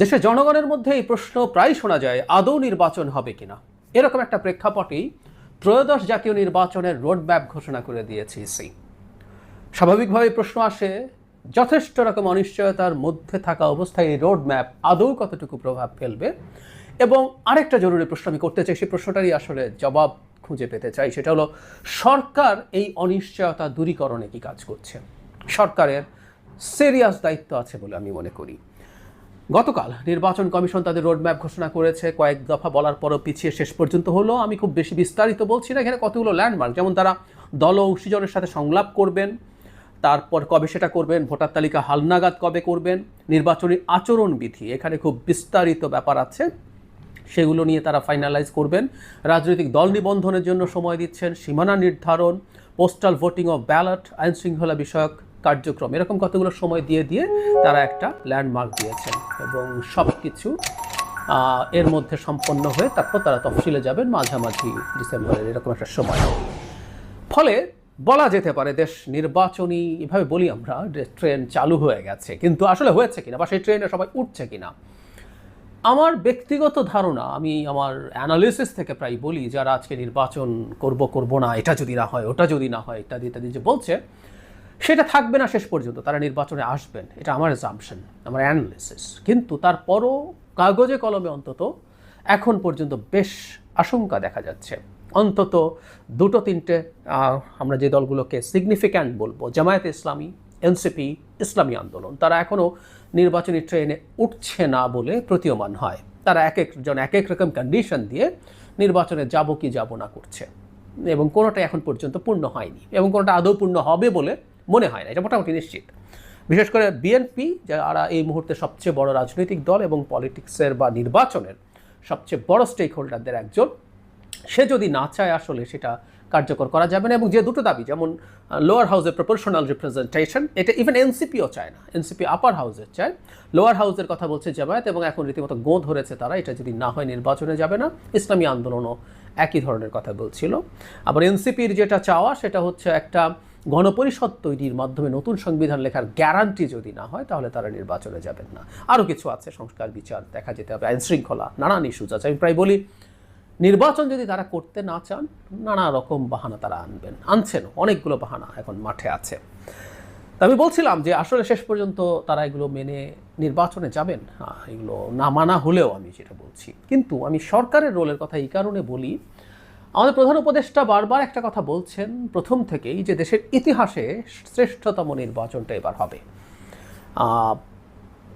দেশের জনগণের মধ্যে এই প্রশ্ন প্রায় শোনা যায়, আদৌ নির্বাচন হবে কিনা? এরকম একটা প্রেক্ষাপটেই ত্রয়োদশ জাতীয় নির্বাচনের রোডম্যাপ ঘোষণা করে দিয়েছে ইসি। স্বাভাবিকভাবে প্রশ্ন আসে, যথেষ্ট রকম অনিশ্চয়তার মধ্যে থাকা অবস্থায় এই রোডম্যাপ আদৌ কতটুকু প্রভাব ফেলবে? এবং আরেকটা জরুরি প্রশ্ন আমি করতে চাই, সেই প্রশ্নটারই আসলে জবাব খুঁজে পেতে চাই, সেটা হলো, সরকার এই অনিশ্চয়তা দূরীকরণে কি কাজ করছে? সরকারের সিরিয়াস দায়িত্ব আছে বলে আমি মনে করি। গতকাল নির্বাচন কমিশন তাদের রোডম্যাপ ঘোষণা করেছে। কয়েক দফা বলার পরও পিছিয়ে শেষ পর্যন্ত হলো। আমি খুব বেশি বিস্তারিত বলছি না, এখানে কতগুলো ল্যান্ডমার্ক যেমন তারা দল অংশীজনের সাথে সংলাপ করবেন, তারপর কবে সেটা করবেন, ভোটার তালিকা হালনাগাদ কবে করবেন, নির্বাচনী আচরণবিধি এখানে খুব বিস্তারিত ব্যাপার আছে। সেগুলো নিয়ে তারা ফাইনালাইজ করবেন। রাজনৈতিক দল নিবন্ধনের জন্য সময় দিচ্ছেন, সীমানা নির্ধারণ পোস্টাল ভোটিং অফ ব্যালট আইনশৃঙ্খলা বিষয়ক কার্যক্রম। এরকম কতগুলো সময় দিয়ে দিয়ে তারা একটা ল্যান্ডমার্ক দিয়েছেন এবং সব কিছু এর মধ্যে সম্পন্ন হয়ে তারপর তারা তফসিলে যাবেন মাঝামাঝি ডিসেম্বরের এরকম একটা সময়। ফলে বলা যেতে পারে দেশ নির্বাচনী, এভাবে বলি আমরা ট্রেন চালু হয়ে গেছে। কিন্তু আসলে হয়েছে কিনা বা সেই ট্রেনে সবাই উঠছে কিনা? আমার ব্যক্তিগত ধারণা, আমি আমার অ্যানালিসিস থেকে প্রায় বলি, যারা আজকে নির্বাচন করব করব না, এটা যদি না হয়, ওটা যদি না হয়, ইত্যাদি ইত্যাদি যে বলছে সেটা থাকবে না শেষ পর্যন্ত, তারা নির্বাচনে আসবেন। এটা আমার জামশন আমার অ্যানালিসিস কিন্তু তারপরও কাগজে কলমে অন্তত এখন পর্যন্ত বেশ আশঙ্কা দেখা যাচ্ছে। অন্তত দুটো তিনটে আমরা যে দলগুলোকে সিগনিফিক্যান্ট বলব, জামায়াতে ইসলামী, এনসিপি, ইসলামী আন্দোলন, তারা এখনও নির্বাচনী ট্রেনে উঠছে না বলে প্রতীয়মান হয়। তারা এক একজন এক এক রকম কন্ডিশন দিয়ে নির্বাচনে যাব কি যাব না করছে। এবং কোনোটা এখন পর্যন্ত পূর্ণ হয়নি। এবং কোনোটা আদৌ পূর্ণ হবে বলে মনে হয় না, এটা মোটামুটি নিশ্চিত। বিশেষ করে বিএনপি, যারা এই মুহূর্তে সবচেয়ে বড় রাজনৈতিক দল এবং পলিটিক্সের বা নির্বাচনের সবচেয়ে বড় স্টেক হোল্ডারদের একজন, সে যদি না চায় আসলে সেটা কার্যকর করা যাবে না এবং যে দুটো দাবি, যেমন লোয়ার হাউসের প্রপোর্শনাল রিপ্রেজেন্টেশন এটা ইভেন এনসিপিও চায় না। এনসিপি আপার হাউসের চায়। লোয়ার হাউসের কথা বলছে জামায়াত এবং এখন রীতিমতো গো ধরেছে তারা, এটা যদি না হয় নির্বাচনে যাবে না। ইসলামী আন্দোলনও একই ধরনের কথা বলছিল। আবার এনসিপির যেটা চাওয়া, সেটা হচ্ছে একটা গণপরিষদ তৈরির মাধ্যমে নতুন সংবিধান লেখার গ্যারান্টি যদি না হয়, তাহলে তারা নির্বাচনে যাবেন না। আরও কিছু আছে, সংস্কার, বিচার দেখা যেতে হবে আইন শৃঙ্খলা নানান ইস্যুজ আছে। আমি প্রায় বলি, নির্বাচন যদি তারা করতে না চান, নানা রকম বাহানা তারা আনবেন, আনছেন। অনেকগুলো বাহানা এখন মাঠে আছে। আমি বলছিলাম যে আসলে শেষ পর্যন্ত তারা এগুলো মেনে নির্বাচনে যাবেন এগুলো না মানা হলেও আমি যেটা বলছি। কিন্তু আমি সরকারের রোলের কথা এই কারণে বলি আমাদের প্রধান উপদেষ্টা বারবার একটা কথা বলছেন, প্রথম থেকেই যে দেশের ইতিহাসে শ্রেষ্ঠতম নির্বাচনটা এবার হবে।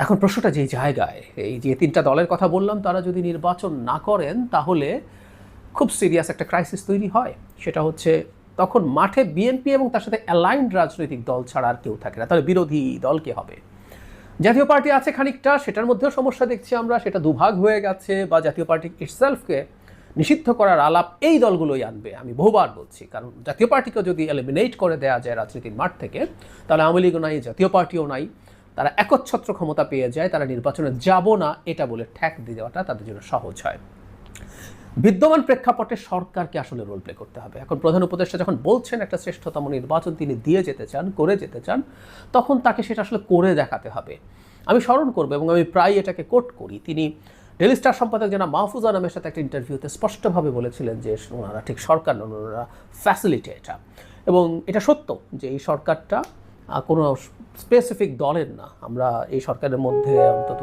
এখন প্রশ্নটা যেই জায়গায়, এই যে তিনটা দলের কথা বললাম, তারা যদি নির্বাচন না করেন, তাহলে খুব সিরিয়াস একটা ক্রাইসিস তৈরি হয়। সেটা হচ্ছে, তখন মাঠে বিএনপি এবং তার সাথে অ্যালাইন্ড রাজনৈতিক দল ছাড়া আর কেউ থাকে না। তাহলে বিরোধী দল কে হবে? জাতীয় পার্টি আছে খানিকটা, সেটার মধ্যেও সমস্যা দেখছি আমরা, সেটা দুভাগ হয়ে গেছে, বা জাতীয় পার্টি ইটসেলফকে নিষিদ্ধ করার আলাপ এই দলগুলোই আনবে, আমি বহুবার বলছি। কারণ জাতীয় পার্টিকে যদি এলিমিনেট করে দেওয়া যায় রাজনীতির মাঠ থেকে, তাহলে আওয়ামী লীগও নাই, জাতীয় পার্টিও নাই। তারা একচ্ছত্র ক্ষমতা পেয়ে যায়, তারা নির্বাচনে যাব না, এটা বলে ঠ্যাক দিয়ে দেওয়াটা তাদের জন্য সহজ হয়। বিদ্যমান প্রেক্ষাপটে সরকারকে আসলে রোল প্লে করতে হবে। এখন প্রধান উপদেষ্টা যখন বলছেন একটা শ্রেষ্ঠতম নির্বাচন, তিনি দিয়ে যেতে চান, করে যেতে চান, তখন তাকে সেটা আসলে করে দেখাতে হবে। আমি স্মরণ করব এবং আমি প্রায় এটাকে কোট করি, তিনি ডেলি স্টার সম্পাদক জানা মাহফুজা নামের সাথে একটা ইন্টারভিউতে স্পষ্টভাবে বলেছিলেন যে ওনারা ঠিক সরকার নন, ওনারা ফ্যাসিলিটেটার এবং এটা সত্য যে এই সরকারটা কোনো স্পেসিফিক দলের না। আমরা এই সরকারের মধ্যে অন্তত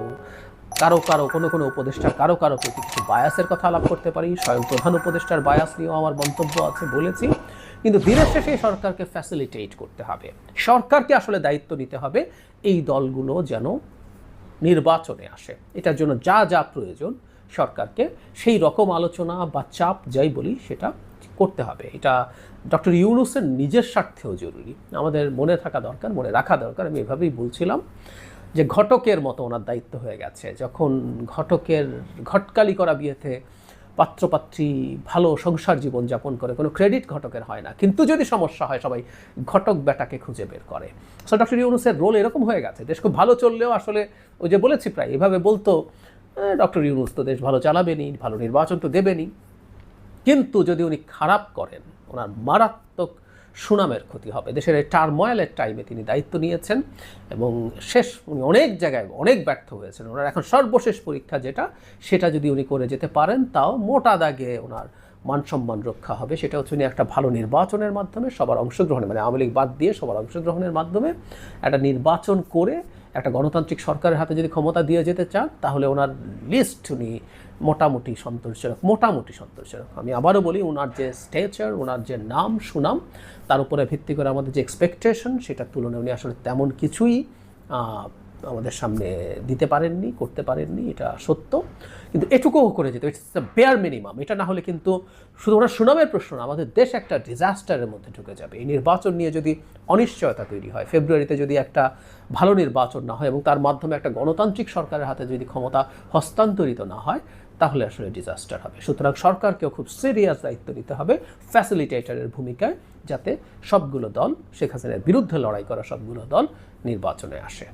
কারও কারও, কোনো কোনো উপদেষ্টা কারও কারও প্রতি কিছু বায়াসের কথা আলাপ করতে পারি। স্বয়ং প্রধান উপদেষ্টার বায়াস নিয়েও আমার মন্তব্য আছে, বলেছি। কিন্তু দিনের শেষে সরকারকে ফ্যাসিলিটেট করতে হবে। সরকারকে আসলে দায়িত্ব নিতে হবে। এই দলগুলো যেন নির্বাচনে আসে। এটার জন্য যা যা প্রয়োজন সরকারকে, সেই রকম আলোচনা বা চাপ যাই বলি সেটা করতে হবে। এটা ডক্টর ইউনুসের নিজের স্বার্থেও জরুরি। আমাদের মনে থাকা দরকার, মনে রাখা দরকার। আমি এভাবেই বলছিলাম যে ঘটকের মতো ওনার দায়িত্ব হয়ে গেছে। যখন ঘটকের, ঘটকালি করা বিয়েতে পাত্রপাত্রী ভালো সংসার জীবন যাপন করে, কোনো ক্রেডিট ঘটকের হয় না। কিন্তু যদি সমস্যা হয়, সবাই ঘটক বেটাকে খুঁজে বের করে। সো ডক্টর ইউনুসের রোল এরকম হয়ে গেছে, দেশ খুব ভালো চললেও আসলে ওই যে বলেছি প্রায়, এভাবে বলতো ডক্টর ইউনুস তো দেশ ভালো চালাবেনি, ভালো নির্বাচন তো দেবেনি। কিন্তু যদি উনি খারাপ করেন, ওনার মারাত্মক সুনামের ক্ষতি হবে। দেশের এই টার্ময়েলের টাইমে তিনি দায়িত্ব নিয়েছেন এবং শেষ উনি অনেক জায়গায় অনেক ব্যর্থ হয়েছেন। ওনার এখন সর্বশেষ পরীক্ষা যেটা, সেটা যদি উনি করে যেতে পারেন, তাও মোটা দাগে ওনার মান সম্মান রক্ষা হবে। সেটা হচ্ছে উনি একটা ভালো নির্বাচনের মাধ্যমে সবার অংশগ্রহণে মানে আওয়ামী বাদ দিয়ে সবার অংশগ্রহণের মাধ্যমে একটা নির্বাচন করে একটা গণতান্ত্রিক সরকারের হাতে যদি ক্ষমতা দিয়ে যেতে চান, তাহলে ওনার লিস্ট উনি মোটামুটি সন্তোষজনক মোটামুটি সন্তোষজনক। আমি আবারও বলি ওনার যে স্টেচার ওনার যে নাম, সুনাম, তার উপরে ভিত্তি করে আমাদের যে এক্সপেকটেশন সেটার তুলনায় উনি আসলে তেমন কিছুই আমাদের সামনে দিতে পারেননি, করতে পারেননি, এটা সত্য। কিন্তু এটুকুও করে যেতে ইটস দ্য বেয়ার মিনিমাম এটা না হলে কিন্তু শুধু ওনার সুনামের প্রশ্ন না, আমাদের দেশ একটা ডিজাস্টারের মধ্যে ঢুকে যাবে। এই নির্বাচন নিয়ে যদি অনিশ্চয়তা তৈরি হয় ফেব্রুয়ারিতে যদি একটা ভালো নির্বাচন না হয় এবং তার মাধ্যমে একটা গণতান্ত্রিক সরকারের হাতে যদি ক্ষমতা হস্তান্তরিত না হয় তাহলে আসলে ডিজাস্টার হবে। সুতরাং সরকারকেও খুব সিরিয়াস দায়িত্ব নিতে হবে ফ্যাসিলিটেটারের ভূমিকায় যাতে সবগুলো দল শেখ হাসিনার বিরুদ্ধে লড়াই করা সবগুলো দল নির্বাচনে আসে।